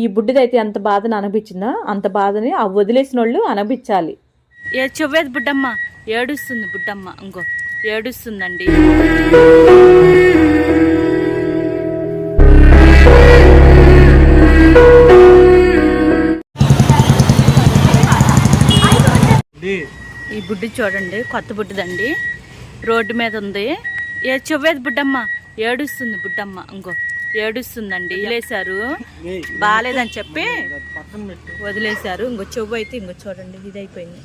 ఈ బుడ్డిదైతే ఎంత బాధను అనిపించిందో? అంత బాధని ఆ వదిలేసిన వాళ్ళు అనిపించాలి. ఏ చెవ్వేది బుడ్డమ్మ? ఏడుస్తుంది బుడ్డమ్మ. ఇంకో ఏడుస్తుందండి. ఈ బుడ్డి చూడండి కొత్త బుడ్డిదండి. రోడ్డు మీద ఉంది. ఏ చెవ్వేది బుడ్డమ్మ? ఏడుస్తుంది బుడ్డమ్మ. ఇంకో ఏడుస్తుందండి. వదిలేశారు బాగాలేదని చెప్పి వదిలేశారు. ఇంకో చెవు అయితే ఇంకో చూడండి ఇది అయిపోయింది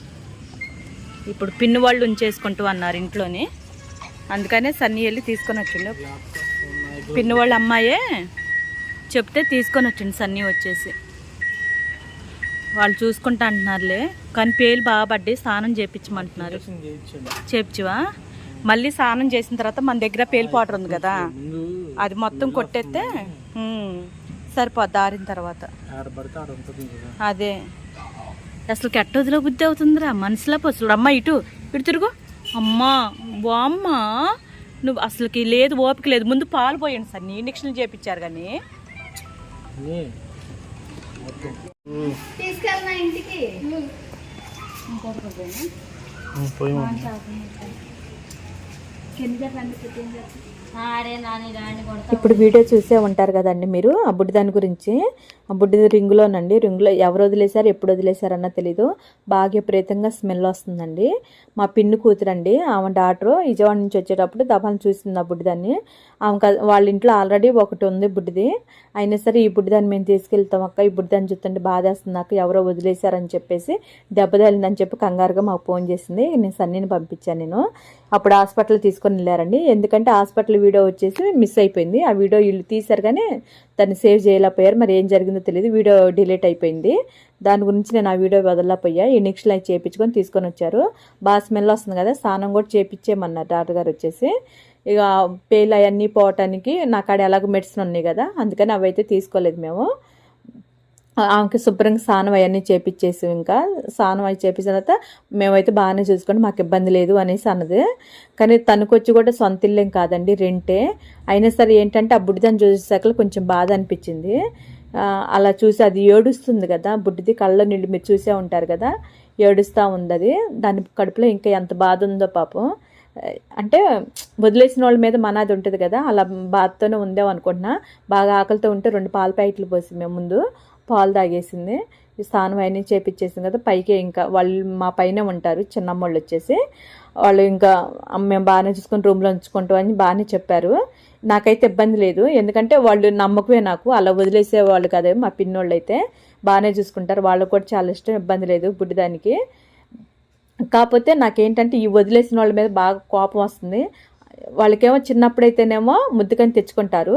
ఇప్పుడు పిన్ను వాళ్ళు ఉంచేసుకుంటూ అన్నారు ఇంట్లోని. అందుకనే సన్నీ వెళ్ళి తీసుకొని వచ్చిండు. పిన్ను వాళ్ళ అమ్మాయే చెప్తే తీసుకొని వచ్చిండు సన్నీ వచ్చేసి. వాళ్ళు చూసుకుంటా అంటున్నారులే. కానీ పేలు బాగా పడ్డాయి స్నానం చేపించమంటున్నారు చేపించువా మళ్ళీ స్నానం చేసిన తర్వాత మన దగ్గర పేలు పౌడర్ ఉంది కదా. అది మొత్తం కొట్టేస్తే సరిపోద్ది ఆరిన తర్వాత. అదే. అసలు కెట్టదిలో బుద్ధి అవుతుందిరా మనసులో అసలు అమ్మ ఇటు ఇటు తిరుగు. అమ్మా బామ్మ నువ్వు అసలుకి లేదు ఓపిక లేదు. ముందు పాలు పోయండి సార్. నీ ఇండక్షన్లు చేపించారు కానీ. తీసుకెళ్ళిన ఇంటికి? ఇప్పుడు వీడియో చూసే ఉంటారు కదండి మీరు ఆ బుడ్డి దాని గురించి. ఆ బుడ్డిది రింగులోనండి రింగులో ఎవరు వదిలేశారు ఎప్పుడు వదిలేశారు అన్న తెలీదు. బాగా విపరీతంగా స్మెల్ వస్తుందండి. మా పిన్ను కూతురండి ఆమె డాక్టర్ విజయవాడ నుంచి వచ్చేటప్పుడు దబాన్ని చూసింది ఆ బుడ్డిదాన్ని ఆమె వాళ్ళ ఇంట్లో ఆల్రెడీ ఒకటి ఉంది బుడ్డిది అయినా సరే ఈ బుడ్డిదాన్ని మేము తీసుకెళ్తాం అక్క ఈ బుడ్డిదాన్ని చూస్తుంటే బాధేస్తుంది అక్క ఎవరో వదిలేశారని చెప్పేసి దెబ్బ తగిలిందని చెప్పి కంగారుగా మాకు ఫోన్ చేసింది. నేను సన్నీని పంపించాను నేను. అప్పుడు హాస్పిటల్ తీసుకొని వెళ్ళారండి. ఎందుకంటే హాస్పిటల్ వీడియో వచ్చేసి మిస్ అయిపోయింది. ఆ వీడియో వీళ్ళు తీశారు కానీ దాన్ని సేవ్ చేయలేకపోయారు. మరి ఏం జరిగిందో తెలియదు. వీడియో డిలీట్ అయిపోయింది. దాని గురించి నేను ఆ వీడియో వదలపోయా ఈ నెక్స్ట్ అవి చేయించుకొని తీసుకొని వచ్చారు. బాగా స్మెల్ వస్తుంది కదా స్నానం కూడా చేయించేమన్నారు డాక్టర్ గారు వచ్చేసి. ఇక పేలు అవన్నీ పోవటానికి నా కాడ ఎలాగో మెడిసిన్ ఉన్నాయి కదా అందుకని అవైతే తీసుకోలేదు మేము. ఆమెకి శుభ్రంగా స్నానం అవన్నీ చేపించేసి ఇంకా స్నానం అవి చేపించిన తర్వాత మేమైతే బాగానే చూసుకొని మాకు ఇబ్బంది లేదు అనేసి అన్నది. కానీ తనకు వచ్చి కూడా సొంత ఇల్లేం కాదండి రెంటే. అయినా సరే ఏంటంటే ఆ బుడ్డిదాన్ని చూసేసాకలు కొంచెం బాధ అనిపించింది. అలా చూసి అది ఏడుస్తుంది కదా బుడ్డిది కళ్ళ నీళ్ళు మీరు చూసే ఉంటారు కదా ఏడుస్తూ ఉంది అది దాని కడుపులో ఇంకా ఎంత బాధ ఉందో పాపం. అంటే వదిలేసిన వాళ్ళ మీద మనది ఉంటుంది కదా అలా బాధతోనే ఉందేమో అనుకుంటున్నా. బాగా ఆకలితో ఉంటే రెండు పాల ప్యాకెట్లు పోసి మేము ముందు పాలు తాగేసింది. స్నానం అవన్నీ చేపించేసింది కదా పైకే ఇంకా వాళ్ళు మా పైన ఉంటారు చిన్నమ్మ వాళ్ళు వచ్చేసి. వాళ్ళు ఇంకా మేము బాగానే చూసుకొని రూమ్లో ఉంచుకుంటాం అని బాగానే చెప్పారు. నాకైతే ఇబ్బంది లేదు. ఎందుకంటే వాళ్ళు నమ్మకమే నాకు. అలా వదిలేసే వాళ్ళు కదా మా పిన్నోళ్ళు అయితే. బాగానే చూసుకుంటారు. వాళ్ళకు కూడా చాలా ఇష్టం ఇబ్బంది లేదు బుడ్డిదానికి కాకపోతే నాకేంటంటే ఈ వదిలేసిన వాళ్ళ మీద బాగా కోపం వస్తుంది. వాళ్ళకేమో చిన్నప్పుడైతేనేమో ముద్దుకని తెచ్చుకుంటారు.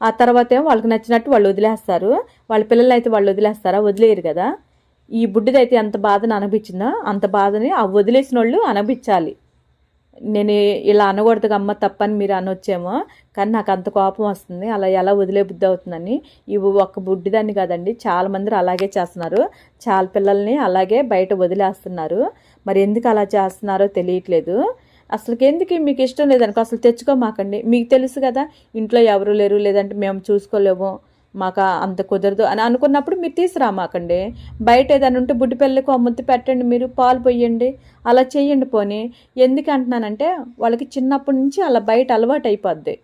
ఆ తర్వాత ఏమో వాళ్ళకి నచ్చినట్టు వాళ్ళు వదిలేస్తారు. వాళ్ళ పిల్లలు అయితే వాళ్ళు వదిలేస్తారా? వదిలేయరు కదా. ఈ బుడ్డిదైతే ఎంత బాధను అనిపించిందో? అంత బాధని ఆ వదిలేసిన వాళ్ళు అనిపించాలి. నేను ఇలా అనకూడదు అమ్మ తప్పని మీరు అనొచ్చేమో కానీ నాకు అంత కోపం వస్తుంది. అలా ఎలా వదిలే బుద్ధి అవుతుందని. ఇవి ఒక్క బుడ్డిదాన్ని కాదండి చాలా మంది అలాగే చేస్తున్నారు. చాలా పిల్లల్ని అలాగే బయట వదిలేస్తున్నారు. మరి ఎందుకు అలా చేస్తున్నారో తెలియట్లేదు. అసలుకి ఎందుకు మీకు ఇష్టం లేదనుకో అసలు తెచ్చుకోమాకండి. మీకు తెలుసు కదా ఇంట్లో ఎవరు లేరు లేదంటే మేము చూసుకోలేము మాకు అంత కుదరదు అని అనుకున్నప్పుడు మీరు తీసుకురామాకండి. బయట ఏదైనా ఉంటే బుడ్డి పిల్లలకు ఆ పెట్టండి మీరు పాలు పోయండి అలా చేయండి పోనీ. ఎందుకు అంటున్నానంటే వాళ్ళకి చిన్నప్పటి నుంచి అలా బయట అలవాటు అయిపోద్ది.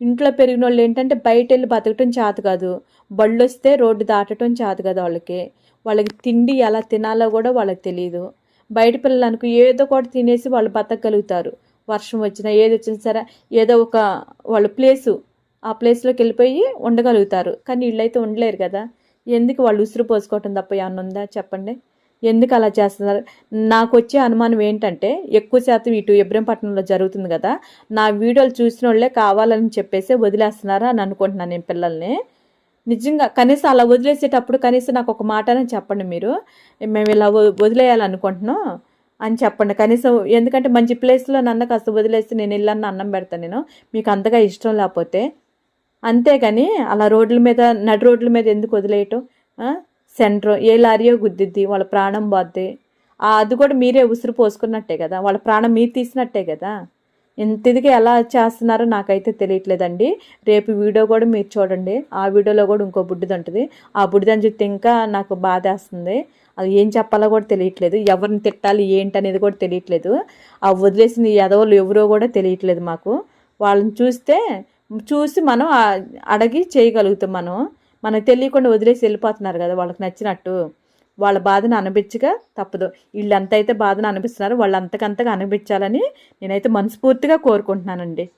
ఇంట్లో పెరిగిన వాళ్ళు ఏంటంటే బయట వెళ్ళి బతకటం చేత కాదు. బళ్ళు వస్తే రోడ్డు దాటడం చేత కాదు వాళ్ళకి. వాళ్ళకి తిండి ఎలా తినాలో కూడా వాళ్ళకి తెలియదు బయట పిల్లలకు ఏదో కూడా తినేసి వాళ్ళు బతకగలుగుతారు. వర్షం వచ్చినా ఏది వచ్చినా సరే ఏదో ఒక వాళ్ళ ప్లేసు ఆ ప్లేస్లోకి వెళ్ళిపోయి ఉండగలుగుతారు. కానీ వీళ్ళైతే ఉండలేరు కదా. ఎందుకు వాళ్ళు ఉసురు పోసుకోవటం తప్ప ఏమన్నా ఉందా? చెప్పండి. ఎందుకు అలా చేస్తున్నారు? నాకు వచ్చే అనుమానం ఏంటంటే ఎక్కువ శాతం ఇటు ఇబ్రహంపట్నంలో జరుగుతుంది కదా. నా వీడియోలు చూసిన వాళ్ళే కావాలని చెప్పేసి వదిలేస్తున్నారా అని అనుకుంటున్నాను నేను పిల్లల్ని. నిజంగా కనీసం అలా వదిలేసేటప్పుడు కనీసం నాకు ఒక మాటనే చెప్పండి మీరు. మేము ఇలా వదిలేయాలనుకుంటున్నాం అని చెప్పండి. కనీసం ఎందుకంటే మంచి ప్లేస్లో నన్ను కాస్త వదిలేసి నేను ఇల్లన్న అన్నం పెడతాను నేను. మీకు అంతగా ఇష్టం లేకపోతే. అంతేగాని అలా రోడ్ల మీద నడి రోడ్ల మీద ఎందుకు వదిలేయటం? సెంటర్ ఏ లారీయో గుద్దిద్ది వాళ్ళ ప్రాణం పోద్ది. అది కూడా మీరే ఉసురు పోసుకున్నట్టే కదా. వాళ్ళ ప్రాణం మీరు తీసినట్టే కదా. ఇంతదికి ఎలా చేస్తున్నారో నాకైతే తెలియట్లేదండి. రేపు వీడియో కూడా మీరు చూడండి. ఆ వీడియోలో కూడా ఇంకో బుడ్డిది ఉంటుంది. ఆ బుడ్డిదని చూస్తే ఇంకా నాకు బాధేస్తుంది. అది ఏం చెప్పాలో కూడా తెలియట్లేదు. ఎవరిని తిట్టాలి ఏంటి అనేది కూడా తెలియట్లేదు. ఆ వదిలేసిన ఎదవలు ఎవరో కూడా తెలియట్లేదు మాకు. వాళ్ళని చూస్తే చూసి మనం అడిగి చేయగలుగుతాం మనం. మనకు తెలియకుండా వదిలేసి వెళ్ళిపోతున్నారు కదా వాళ్ళకి నచ్చినట్టు. వాళ్ళ బాధను అనిపించగా తప్పదు. వీళ్ళు ఎంత అయితే బాధను అనిపిస్తున్నారో. వాళ్ళంతకంతగా అనిపించాలని నేనైతే మనస్ఫూర్తిగా కోరుకుంటున్నానండి.